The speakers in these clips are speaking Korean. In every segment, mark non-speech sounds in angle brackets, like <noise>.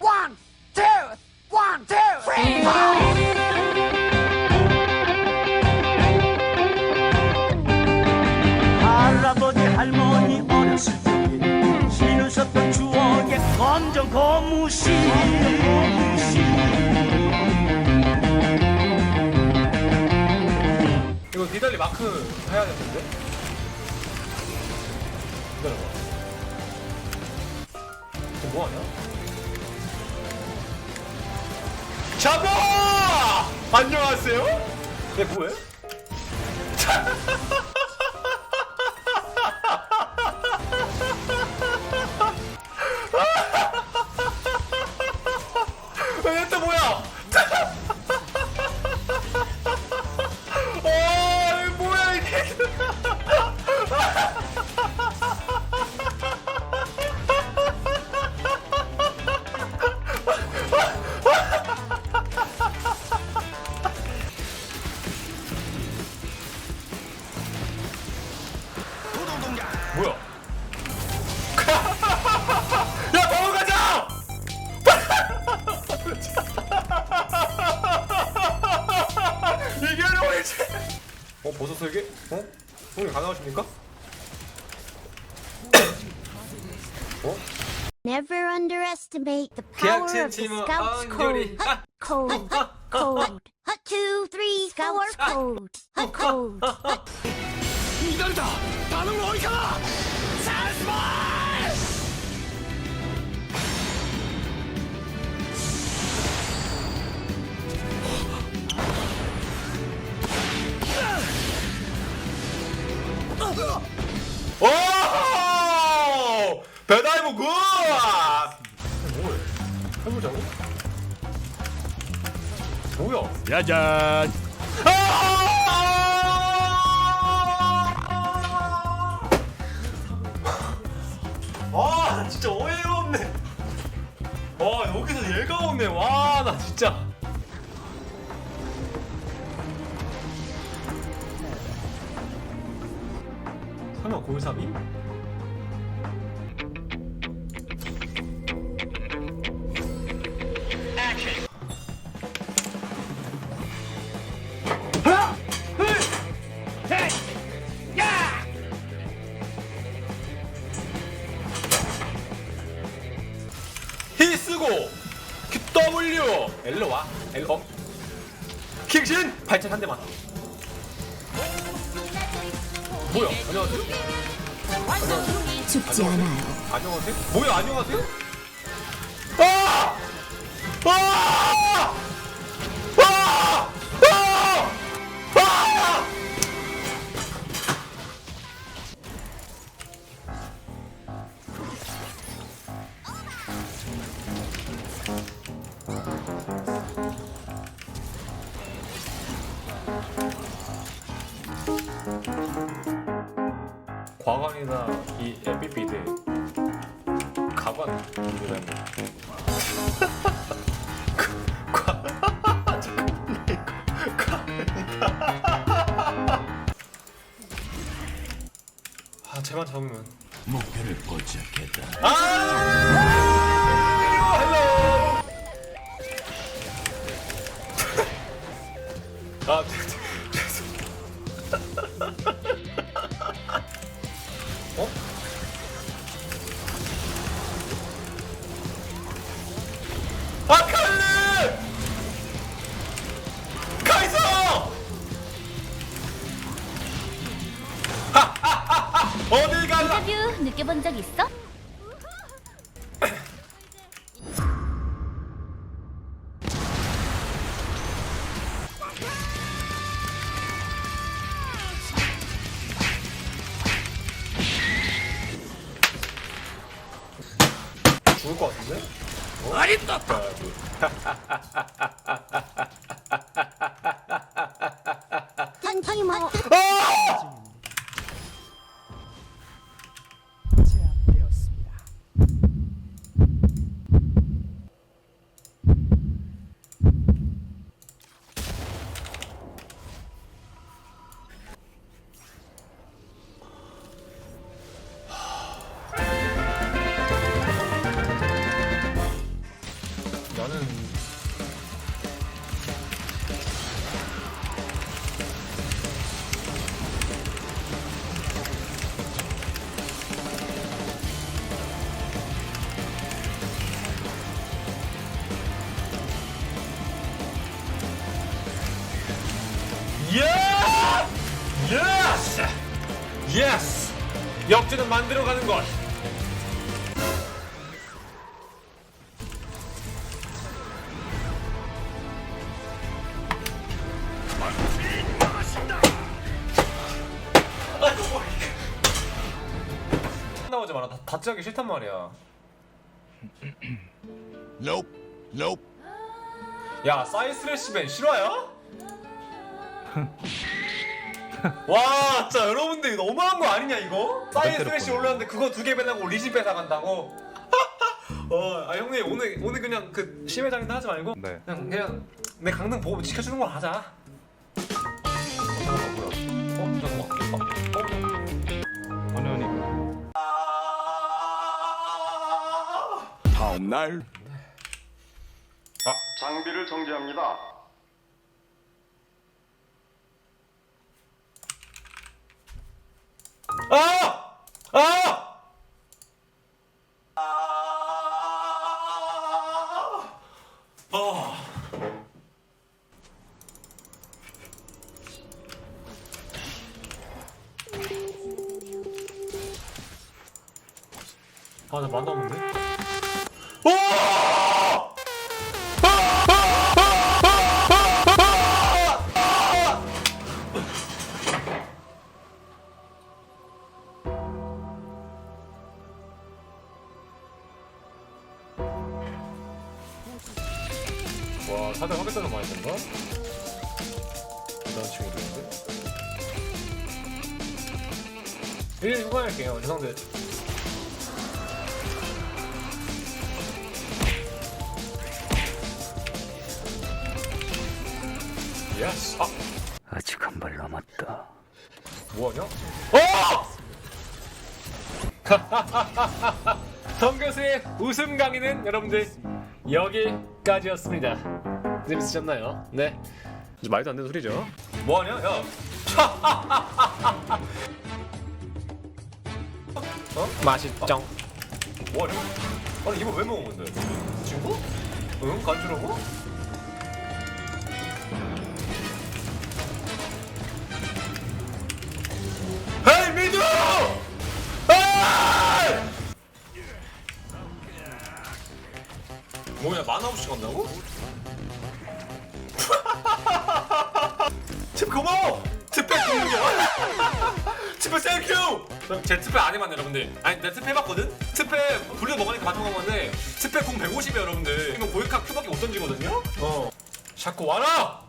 One, two, one, two, three, four. 할아버지 할머니 어렸을 적에 신으셨던 추억의 검정 고무신 이거 니달리 마크 해야 되는데? 기다려봐. 너 뭐하냐? 잡아! 안녕하세요? 내 뭐해? <laughs> 어, 개? 어? 형님 가능하십니까? 어? Never underestimate the power 계약진 of the 팀은 Scouts. Code. Code. Code. Two, three, Scouts Code. Code. 이달이다 나는 어디 뭐야? 짜잔 아, 진짜 어이가 없네. 와, 여기서 얘가 없네. 와, 나 진짜. 설마 골삽이? 히 쓰고 W L로 와어 킥신 발전 한 대만 뭐야 안녕하세요 죽지 않아요. 안녕하세요 뭐야 안녕하세요 아! 아! 아! 과관이나 이 에피피드 가관 이라는 아 제발 잡으면. 목표를 포착했다. 아! 헬로! 아 어딜 가나? 인터뷰 느껴본 적 있어? 죽을 것 같은데? 아리따 천천 <laughs> 역전은 만들어가는 것. 나오지 마라. 다, 다치 하기 싫단 말이야. Nope. Nope. 야, 사이스레시맨 실화야? <laughs> 와, 진짜 여러분들 이거 너무한 거 아니냐 이거? 사이스레시 올렸는데 그거 두 개 빼려고 리신 빼다 간다고? <laughs> 어, 아 형님 오늘 오늘 그냥 그 심회장인데 하지 말고 네. 그냥 그냥 내 강등 보고 지켜주는 걸 하자. 어, 잠깐만? 어, 잠깐만. 어, 어. 아니 아니 다음 날 장비를 정지합니다. 아! 아! 아! 아, 나 만나 없는데? 와, 사장 하겠다는 많이 된다? 대단한 친구들인데? 1년 휴관할게요, 죄송한데. 예스! 아! 아직 한 발 남았다. 뭐하냐? 어! <laughs> 성 교수의 웃음 강의는 여러분들 여기까지였습니다. 재밌으셨나요? 네. 이제 말도 안 되는 소리죠. 뭐하냐? 야. 어? 맛있죠. 뭐하냐? 아니 이거 왜 먹은 건데? 친구? 응? 간주라고? 헤이! 뭐야 만화 없이 간다고? 고마워! tip백 공룡이야! <laughs> tip백 땡큐! 제 tip백 안 해봤네 여러분들 아니 내가 tip백 해봤거든? tip백 불려 먹으니까 가져간 건데 tip백 공 150이야 여러분들 이거 고액값 큐밖에 못 던지거든요? 어 자꾸 와라!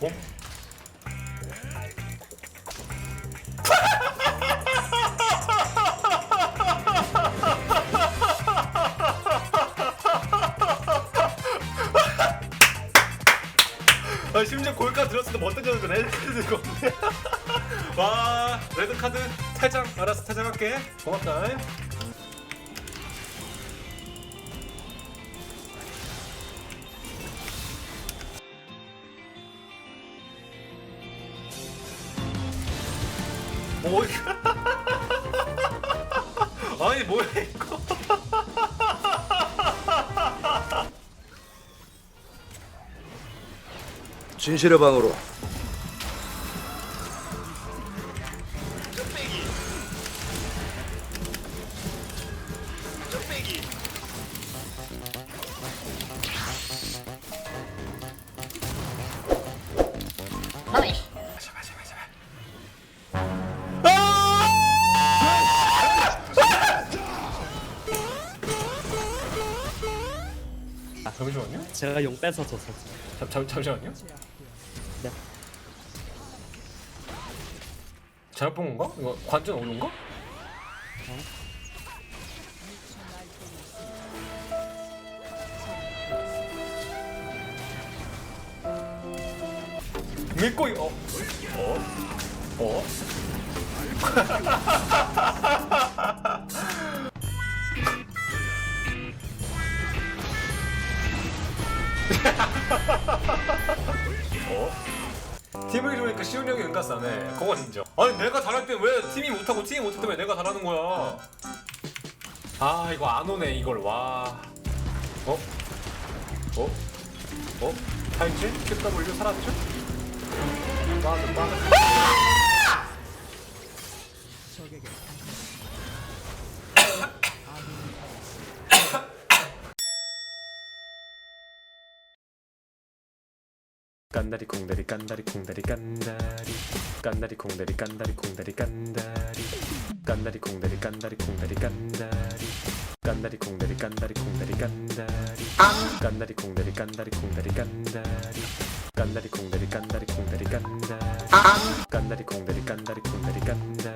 어? 아, 심지어 골카 들었을 때못 던졌는데 레드카드 들고 왔네 와 레드카드 탈장 알아서 탈장할게. 고맙다. 뭐 이거. <laughs> 아니 뭐야 이거 진실의 방으로. 아 잠시만요. 제가 용 뺏어 줬었죠. 잠, 잠, 잠시만요 네. 잘못 본 건가? 이거 관전 오는 거? 믿고 이- 어? 어? 어? 내가 잘할 때 왜 팀이 못하고 팀이 못할 때왜 내가 잘하는 거야? 아 이거 안 오네 이걸 와. 어? 어? 어? 타임즈? QW 살았죠? 빠져 빠져. 깐다리 콩다리 깐다리 콩다리 깐다리 깐다리 콩다리 깐다리 콩다리 깐다리 깐다리 콩다리 깐다리 콩다리 깐다리 깐다리 콩다리 깐다리 콩다리 깐다리 깐다리 콩다리 깐다리 콩다리 깐다리 깐다리 콩다리 깐다리 콩다리 깐다리 깐다리 콩다리 깐다리 콩다리 깐다리